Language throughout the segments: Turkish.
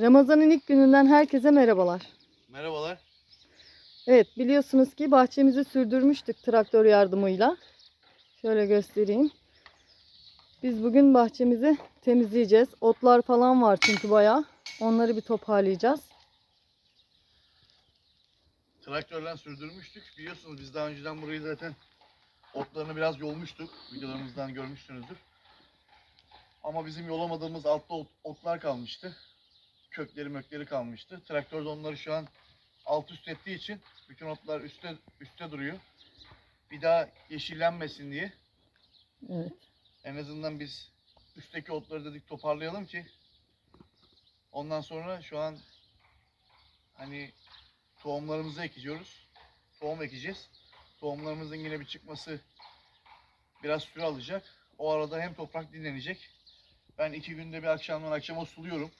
Ramazan'ın ilk gününden herkese merhabalar. Merhabalar. Evet biliyorsunuz ki bahçemizi sürdürmüştük traktör yardımıyla. Şöyle göstereyim. Biz bugün bahçemizi temizleyeceğiz. Otlar falan var çünkü bayağı. Onları bir toparlayacağız. Traktörle sürdürmüştük. Biliyorsunuz biz daha önceden burayı zaten otlarını biraz yolmuştuk. Videolarımızdan görmüşsünüzdür. Ama bizim yolamadığımız altta ot- otlar kalmıştı. Kökleri mökleri kalmıştı. Traktör de onları şu an alt üst ettiği için bütün otlar üstte üstte duruyor. Bir daha yeşillenmesin diye Evet. en azından biz üstteki otları dedik toparlayalım ki ondan sonra şu an hani tohumlarımızı ekeceğiz. Tohum ekeceğiz. Tohumlarımızın yine bir çıkması biraz süre alacak. O arada hem toprak dinlenecek. Ben iki günde bir akşamdan akşama suluyorum.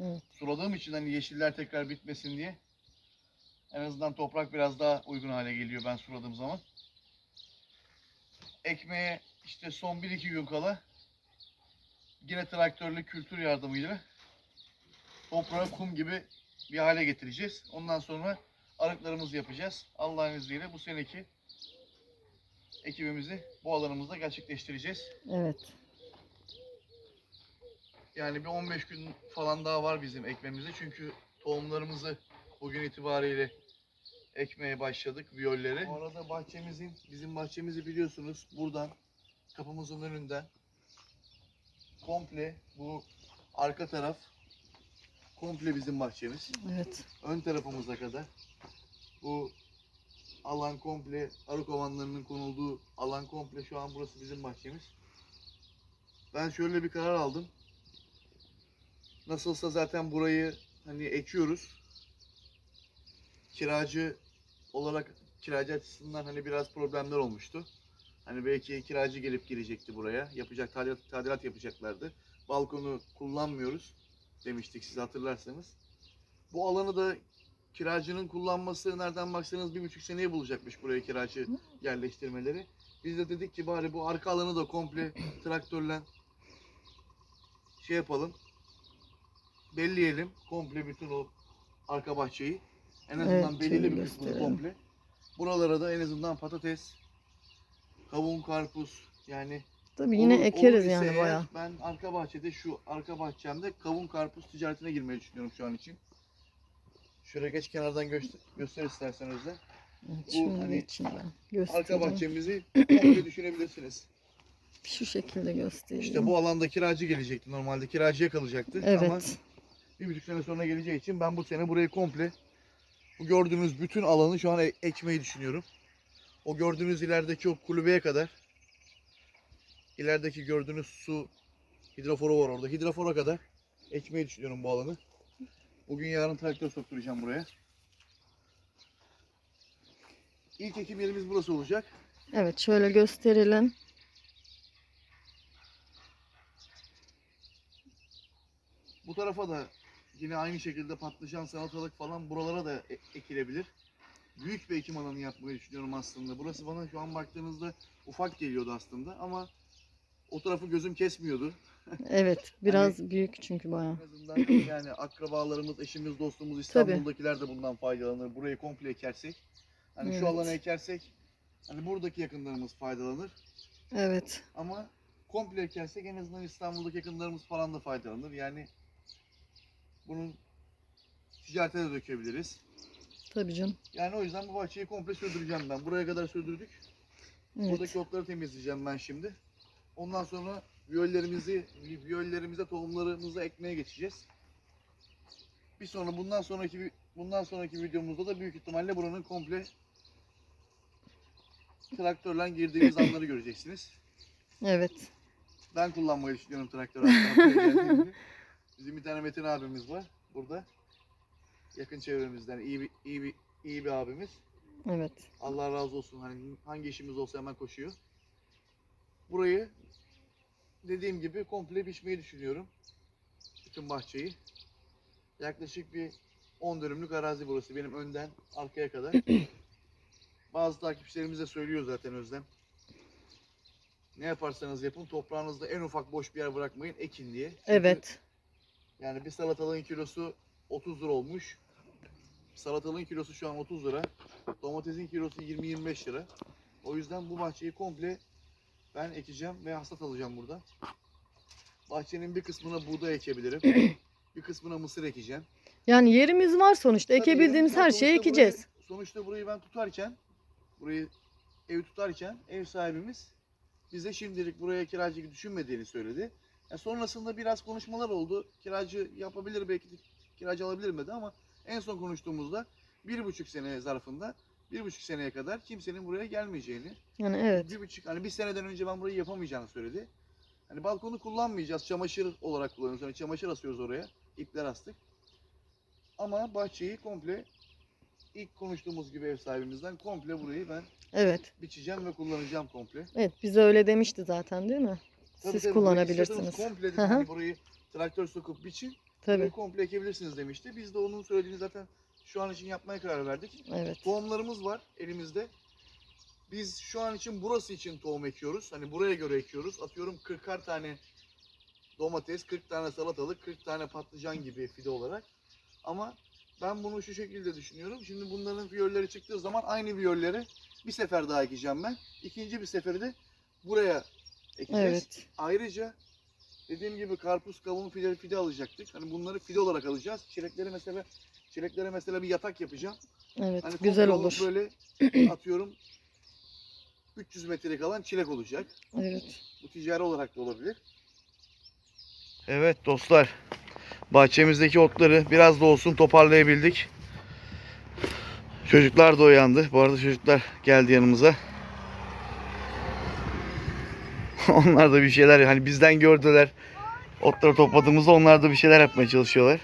Evet. Suladığım için hani yeşiller tekrar bitmesin diye. En azından toprak biraz daha uygun hale geliyor ben suladığım zaman. Ekmeğe işte son 1-2 gün kala yine traktörlü kültür yardımıyla toprağı kum gibi bir hale getireceğiz. Ondan sonra arıklarımızı yapacağız. Allah'ın izniyle bu seneki ekibimizi bu alanımızda gerçekleştireceğiz. Evet. Yani bir 15 gün falan daha var bizim ekmemize. Çünkü tohumlarımızı bugün itibariyle ekmeye başladık viyolleri. Bu arada bahçemizin, bizim bahçemizi biliyorsunuz buradan kapımızın önünden komple bu arka taraf komple bizim bahçemiz. Evet. Ön tarafımıza kadar bu alan komple arı kovanlarının konulduğu alan komple şu an burası bizim bahçemiz. Ben şöyle bir karar aldım. Nasılsa zaten burayı hani ekiyoruz. Kiracı olarak kiracı açısından hani biraz problemler olmuştu. Hani belki kiracı gelip girecekti buraya. Yapacak tadilat, tadilat yapacaklardı. Balkonu kullanmıyoruz demiştik siz hatırlarsanız. Bu alanı da kiracının kullanması nereden baksanız bir buçuk seneye bulacakmış buraya kiracı yerleştirmeleri. Biz de dedik ki bari bu arka alanı da komple traktörle şey yapalım. Belleyelim komple bütün o arka bahçeyi. En azından Evet, belirli bir kısmını komple. Buralara da en azından patates, kavun, karpuz yani Tabii yine Olur- ekeriz olur yani bayağı. Ben arka bahçede şu arka bahçemde kavun karpuz ticaretine girmeyi düşünüyorum şu an için. Şöyle geç kenardan göster, göster istersen Özlem. Evet, bu hani içinden Arka bahçemizi komple düşünebilirsiniz. Şu şekilde göstereyim. İşte bu alanda kiracı gelecekti normalde. Kiracıya kalacaktı. Ama Evet. Bir buçuk sene sonra geleceği için ben bu sene burayı komple bu gördüğünüz bütün alanı şu an e- ekmeyi düşünüyorum. O gördüğünüz ilerideki o kulübeye kadar ilerideki gördüğünüz su hidroforu var orada. Hidrofora kadar ekmeyi düşünüyorum bu alanı. Bugün yarın traktör sokturacağım buraya. İlk ekim yerimiz burası olacak. Evet şöyle gösterelim. Bu tarafa da yine aynı şekilde patlıcan, salatalık falan buralara da e- ekilebilir. Büyük bir ekim alanı yapmayı düşünüyorum aslında. Burası bana şu an baktığınızda ufak geliyordu aslında ama o tarafı gözüm kesmiyordu. Evet biraz büyük çünkü bayağı. En azından yani akrabalarımız, eşimiz, dostumuz İstanbul'dakiler de bundan faydalanır. Burayı komple ekersek. Hani Evet. şu alanı ekersek hani buradaki yakınlarımız faydalanır. Evet. Ama komple ekersek en azından İstanbul'daki yakınlarımız falan da faydalanır. Yani bunun ticarete de dökebiliriz. Tabii canım. Yani o yüzden bu bahçeyi komple sürdüreceğim ben. Buraya kadar sürdürdük. Evet. Buradaki otları temizleyeceğim ben şimdi. Ondan sonra viyollerimizi, viyollerimize tohumlarımızı ekmeye geçeceğiz. Bir sonra bundan sonraki bundan sonraki videomuzda da büyük ihtimalle buranın komple traktörle girdiğimiz anları göreceksiniz. Evet. Ben kullanmayı düşünüyorum traktörü. Bizim bir tane Metin abimiz var burada. Yakın çevremizden iyi bir iyi bir iyi bir abimiz. Evet. Allah razı olsun. Hani hangi işimiz olsa hemen koşuyor. Burayı dediğim gibi komple biçmeyi düşünüyorum. Bütün bahçeyi. Yaklaşık bir 10 dönümlük arazi burası benim önden arkaya kadar. Bazı takipçilerimiz de söylüyor zaten Özlem. Ne yaparsanız yapın toprağınızda en ufak boş bir yer bırakmayın ekin diye. Çünkü Evet. Yani bir salatalığın kilosu 30 lira olmuş. Salatalığın kilosu şu an 30 lira. Domatesin kilosu 20-25 lira. O yüzden bu bahçeyi komple ben ekeceğim ve hasat alacağım burada. Bahçenin bir kısmına buğday ekebilirim. bir kısmına mısır ekeceğim. Yani yerimiz var sonuçta. Tabii Ekebildiğimiz her şeyi sonuçta ekeceğiz. Burayı, sonuçta burayı ben tutarken, burayı ev tutarken ev sahibimiz bize şimdilik buraya kiracı düşünmediğini söyledi. Ya sonrasında biraz konuşmalar oldu. Kiracı yapabilir belki kiracı alabilir dedi ama en son konuştuğumuzda bir buçuk sene zarfında bir buçuk seneye kadar kimsenin buraya gelmeyeceğini, Yani evet. bir buçuk hani bir seneden önce ben burayı yapamayacağını söyledi. Hani balkonu kullanmayacağız, çamaşır olarak kullanıyoruz. Hani çamaşır asıyoruz oraya, ipler astık. Ama bahçeyi komple ilk konuştuğumuz gibi ev sahibimizden komple burayı ben Evet. biçeceğim ve kullanacağım komple. Evet bize öyle demişti zaten değil mi? Tabii Siz tabii, burayı kullanabilirsiniz. istiyorsanız Komple dedi, Hı hı. hani burayı traktör sokup biçin, Tabii. burayı komple ekebilirsiniz demişti. Biz de onun söylediğini zaten şu an için yapmaya karar verdik. Evet. Tohumlarımız var elimizde. Biz şu an için burası için tohum ekiyoruz. Hani buraya göre ekiyoruz. Atıyorum 40'ar tane domates, 40 tane salatalık, 40 tane patlıcan gibi fide olarak. Ama ben bunu şu şekilde düşünüyorum. Şimdi bunların viyolleri çıktığı zaman aynı viyolleri bir sefer daha ekeceğim ben. İkinci bir seferi de buraya ekeceğiz. Evet. Ayrıca dediğim gibi karpuz, kavun, fide, fide alacaktık. Hani bunları fide olarak alacağız. Çilekleri mesela çileklere mesela bir yatak yapacağım. Evet. Hani Güzel olur. Böyle atıyorum 300 metrelik alan çilek olacak. Evet. Bu ticari olarak da olabilir. Evet dostlar. Bahçemizdeki otları biraz da olsun toparlayabildik. Çocuklar da uyandı. Bu arada çocuklar geldi yanımıza. onlar da bir şeyler hani bizden gördüler. Otları topladığımızda onlar da bir şeyler yapmaya çalışıyorlar.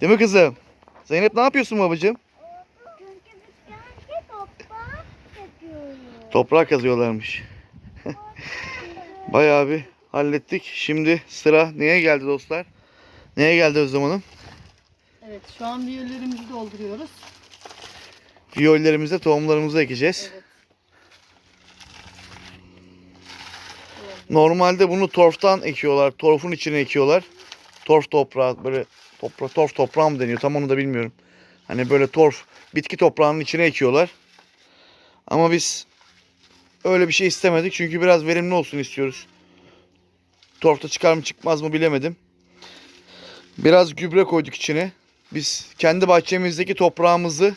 Değil mi kızım? Zeynep ne yapıyorsun babacığım? Toprak kazıyorlarmış. Bayağı bir hallettik. Şimdi sıra neye geldi dostlar? Neye geldi Özlem Hanım? Evet şu an viyollerimizi dolduruyoruz. Viyollerimize tohumlarımızı ekeceğiz. Evet. Normalde bunu torftan ekiyorlar. Torfun içine ekiyorlar. Torf toprağı böyle topra torf toprağı mı deniyor tam onu da bilmiyorum. Hani böyle torf bitki toprağının içine ekiyorlar. Ama biz öyle bir şey istemedik çünkü biraz verimli olsun istiyoruz. Torfta çıkar mı çıkmaz mı bilemedim. Biraz gübre koyduk içine. Biz kendi bahçemizdeki toprağımızı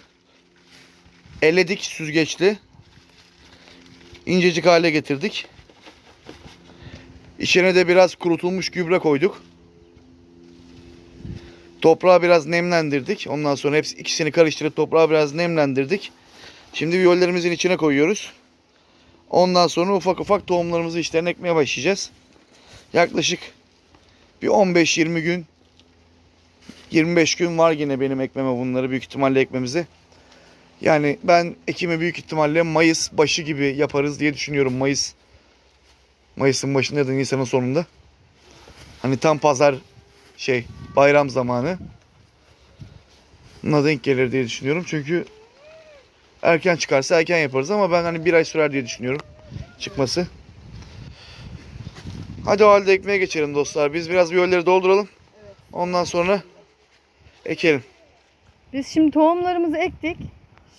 eledik süzgeçli. İncecik hale getirdik. İçine de biraz kurutulmuş gübre koyduk. Toprağı biraz nemlendirdik. Ondan sonra hepsi ikisini karıştırıp toprağı biraz nemlendirdik. Şimdi viyollerimizin içine koyuyoruz. Ondan sonra ufak ufak tohumlarımızı içlerine ekmeye başlayacağız. Yaklaşık bir 15-20 gün 25 gün var yine benim ekmeme bunları büyük ihtimalle ekmemizi. Yani ben ekimi büyük ihtimalle Mayıs başı gibi yaparız diye düşünüyorum. Mayıs Mayıs'ın başında ya da Nisan'ın sonunda. Hani tam pazar şey bayram zamanı. Buna denk gelir diye düşünüyorum. Çünkü erken çıkarsa erken yaparız ama ben hani bir ay sürer diye düşünüyorum çıkması. Hadi o halde ekmeğe geçelim dostlar. Biz biraz viyolleri dolduralım. Ondan sonra ekelim. Biz şimdi tohumlarımızı ektik.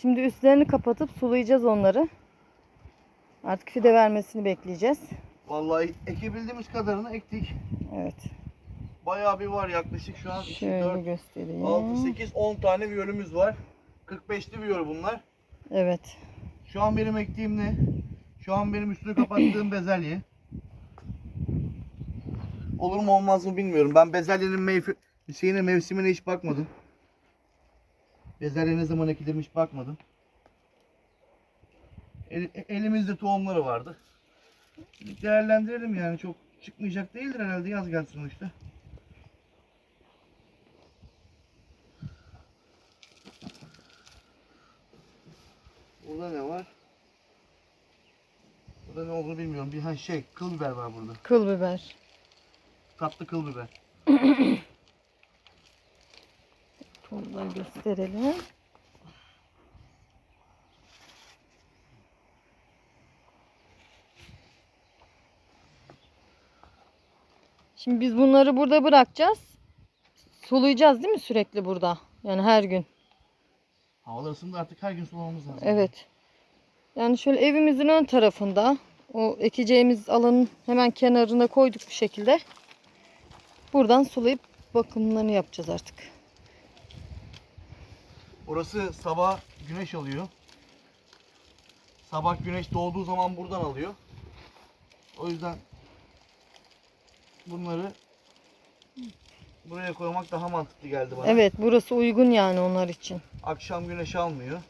Şimdi üstlerini kapatıp sulayacağız onları. Artık fide vermesini bekleyeceğiz. Vallahi ekebildiğimiz kadarını ektik. Evet. Bayağı bir var yaklaşık şu an 2, Şöyle 4, göstereyim. 6, 8, 10 tane viyolümüz var. 45'li viyol bunlar. Evet. Şu an benim ektiğim ne? Şu an benim üstünü kapattığım bezelye. Olur mu olmaz mı bilmiyorum. Ben bezelyenin meyve, şeyine mevsimine hiç bakmadım. Bezelye ne zaman ekilir hiç bakmadım. El- elimizde tohumları vardı. Değerlendirelim yani çok çıkmayacak değildir herhalde yaz gelsin sonuçta. Burada ne var? Burada ne olduğunu bilmiyorum. Bir ha şey kıl biber var burada. Kıl biber. Tatlı kıl biber. Tohumları gösterelim. Şimdi biz bunları burada bırakacağız. sulayacağız değil mi sürekli burada? Yani her gün. Havalar ısındı artık her gün sulamamız lazım. Evet. Yani şöyle evimizin ön tarafında o ekeceğimiz alanın hemen kenarına koyduk bu şekilde. Buradan sulayıp bakımlarını yapacağız artık. Orası sabah güneş alıyor. Sabah güneş doğduğu zaman buradan alıyor. O yüzden bunları buraya koymak daha mantıklı geldi bana. Evet burası uygun yani onlar için. Akşam güneş almıyor.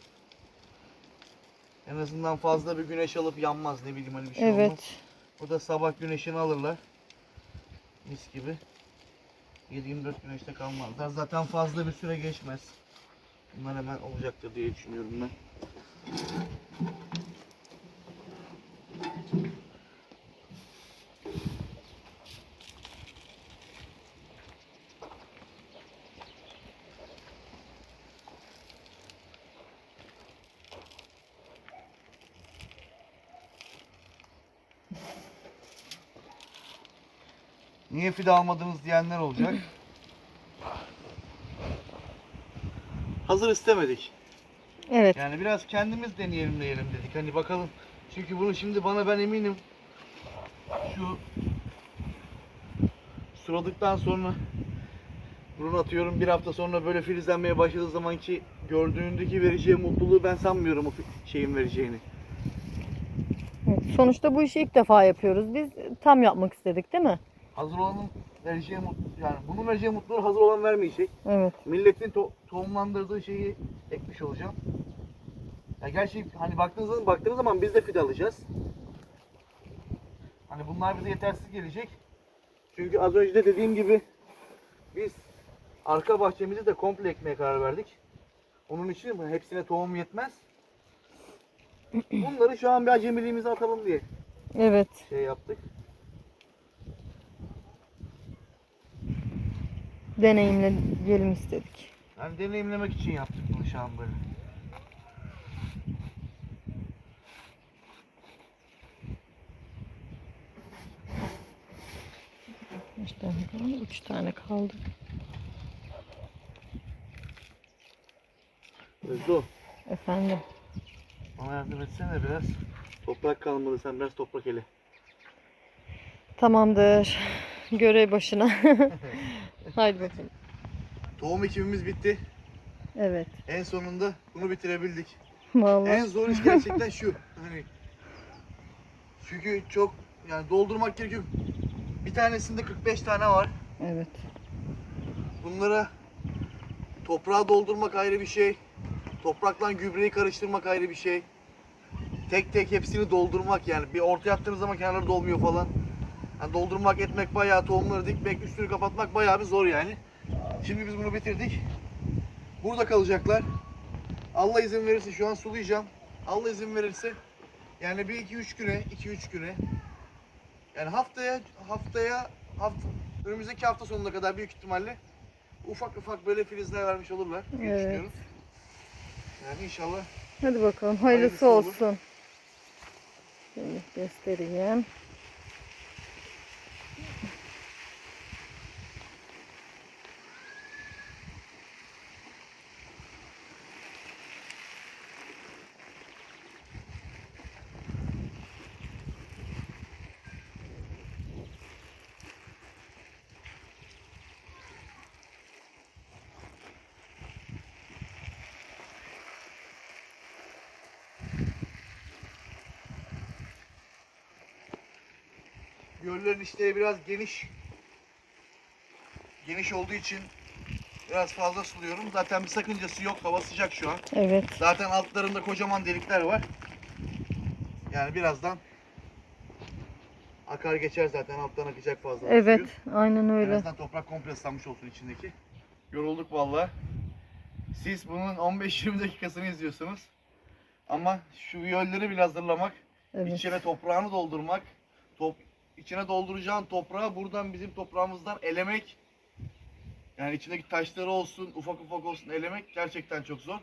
En azından fazla bir güneş alıp yanmaz ne bileyim hani bir şey olmaz. Evet. Burada sabah güneşini alırlar. Mis gibi. 7-24 güneşte kalmazlar. Zaten fazla bir süre geçmez. Bunlar hemen olacaktır diye düşünüyorum ben. Niye fide almadınız diyenler olacak. Hazır istemedik. Evet. Yani biraz kendimiz deneyelim diyelim dedik. Hani bakalım. Çünkü bunu şimdi bana ben eminim şu suladıktan sonra bunu atıyorum bir hafta sonra böyle filizlenmeye başladığı zamanki gördüğündeki vereceği mutluluğu ben sanmıyorum o şeyin vereceğini. Evet, Sonuçta bu işi ilk defa yapıyoruz. Biz tam yapmak istedik değil mi? Hazır olanın vereceği mutlu yani bunun vereceği mutluluğu hazır olan vermeyecek. Evet. Milletin to- tohumlandırdığı şeyi ekmiş olacağım. Ya gerçi hani baktığınız zaman, baktığınız zaman biz de fide alacağız. Hani bunlar bize yetersiz gelecek. Çünkü az önce de dediğim gibi biz arka bahçemizi de komple ekmeye karar verdik. Onun için hepsine tohum yetmez. Bunları şu an bir acemiliğimize atalım diye Evet. şey yaptık. Deneyimleyelim istedik. Yani deneyimlemek için yaptık bunu şu an böyle. Kaç tane kaldı? Üç tane kaldı. Özdo, Efendim. bana yardım etsene biraz. Toprak kalmadı, sen biraz toprak ele. Tamamdır. Görev başına. Haydi bakalım. Tohum ekimimiz bitti. Evet. En sonunda bunu bitirebildik. Vallahi. En zor iş gerçekten şu. Hani çünkü çok yani doldurmak gerekiyor. Bir tanesinde 45 tane var. Evet. Bunlara toprağa doldurmak ayrı bir şey. Toprakla gübreyi karıştırmak ayrı bir şey. Tek tek hepsini doldurmak yani. Bir ortaya attığınız zaman kenarları dolmuyor falan. Yani doldurmak, etmek bayağı tohumları dikmek, üstünü kapatmak bayağı bir zor yani. Şimdi biz bunu bitirdik. Burada kalacaklar. Allah izin verirse şu an sulayacağım. Allah izin verirse yani bir iki üç güne, iki üç güne yani haftaya haftaya hafta, önümüzdeki hafta sonuna kadar büyük ihtimalle ufak ufak böyle filizler vermiş olurlar diye Evet. düşünüyorum. Yani inşallah Hadi bakalım. Hayırlısı Hayırlısı olur. olsun. Şöyle göstereyim. Göllerin işleri biraz geniş geniş olduğu için biraz fazla suluyorum. Zaten bir sakıncası yok. Hava sıcak şu an. Evet. Zaten altlarında kocaman delikler var. Yani birazdan akar geçer zaten alttan akacak fazla. Evet. suyu. Aynen En öyle. azından toprak komple ıslanmış olsun içindeki. Yorulduk valla. Siz bunun 15-20 dakikasını izliyorsunuz. Ama şu viyolleri bile hazırlamak, Evet. içine toprağını doldurmak, top, içine dolduracağın toprağı buradan bizim toprağımızdan elemek, yani içindeki taşları olsun, ufak ufak olsun elemek gerçekten çok zor.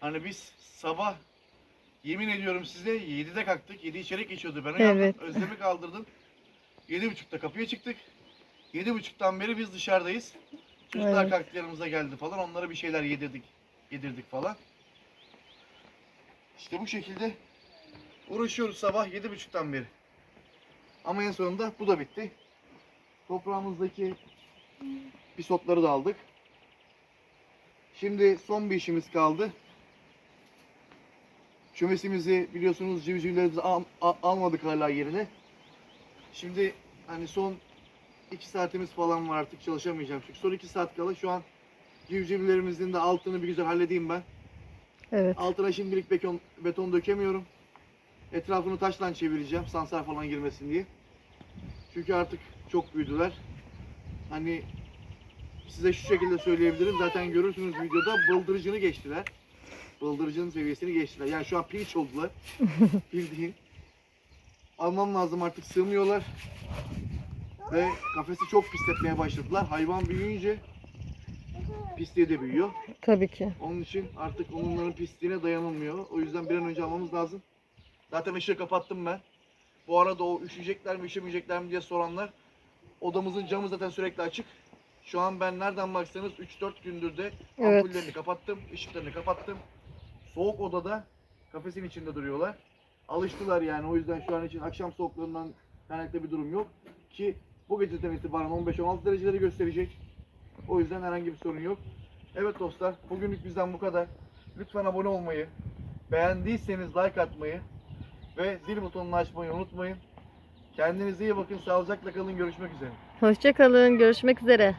Hani biz sabah yemin ediyorum size 7'de kalktık. 7 içerik geçiyordu. Ben uyandım. Evet. Özlem'i kaldırdım. 7.30'da kapıya çıktık. 7.30'dan beri biz dışarıdayız. Çocuklar Evet. kalktı yanımıza geldi falan. Onlara bir şeyler yedirdik. Yedirdik falan. İşte bu şekilde uğraşıyoruz sabah yedi buçuktan beri. Ama en sonunda bu da bitti. Toprağımızdaki pisotları da aldık. Şimdi son bir işimiz kaldı. Çömesimizi biliyorsunuz civcivlerimizi al- al- almadık hala yerine. Şimdi hani son 2 saatimiz falan var artık çalışamayacağım. Çünkü son 2 saat kala şu an civcivlerimizin de altını bir güzel halledeyim ben. Evet. Altına şimdilik beton, beton dökemiyorum. Etrafını taşla çevireceğim sansar falan girmesin diye. Çünkü artık çok büyüdüler. Hani size şu şekilde söyleyebilirim. Zaten görürsünüz videoda bıldırıcını geçtiler. Bıldırıcının seviyesini geçtiler. Yani şu an piliç oldular. Bildiğin. Almam lazım artık sığmıyorlar. Ve kafesi çok pisletmeye başladılar. Hayvan büyüyünce pisliği de büyüyor. Tabii ki. Onun için artık onların pisliğine dayanılmıyor. O yüzden bir an önce almamız lazım. Zaten ışığı kapattım ben. Bu arada o üşüyecekler mi üşümeyecekler mi diye soranlar. Odamızın camı zaten sürekli açık. Şu an ben nereden baksanız 3-4 gündür de Evet. ampullerini kapattım, ışıklarını kapattım. Soğuk odada kafesin içinde duruyorlar. Alıştılar yani o yüzden şu an için akşam soğuklarından kaynaklı bir durum yok. Ki bu geceden itibaren 15-16 dereceleri gösterecek. O yüzden herhangi bir sorun yok. Evet dostlar, bugünlük bizden bu kadar. Lütfen abone olmayı, beğendiyseniz like atmayı ve zil butonunu açmayı unutmayın. Kendinize iyi bakın, sağlıcakla kalın, görüşmek üzere. Hoşçakalın. Görüşmek üzere.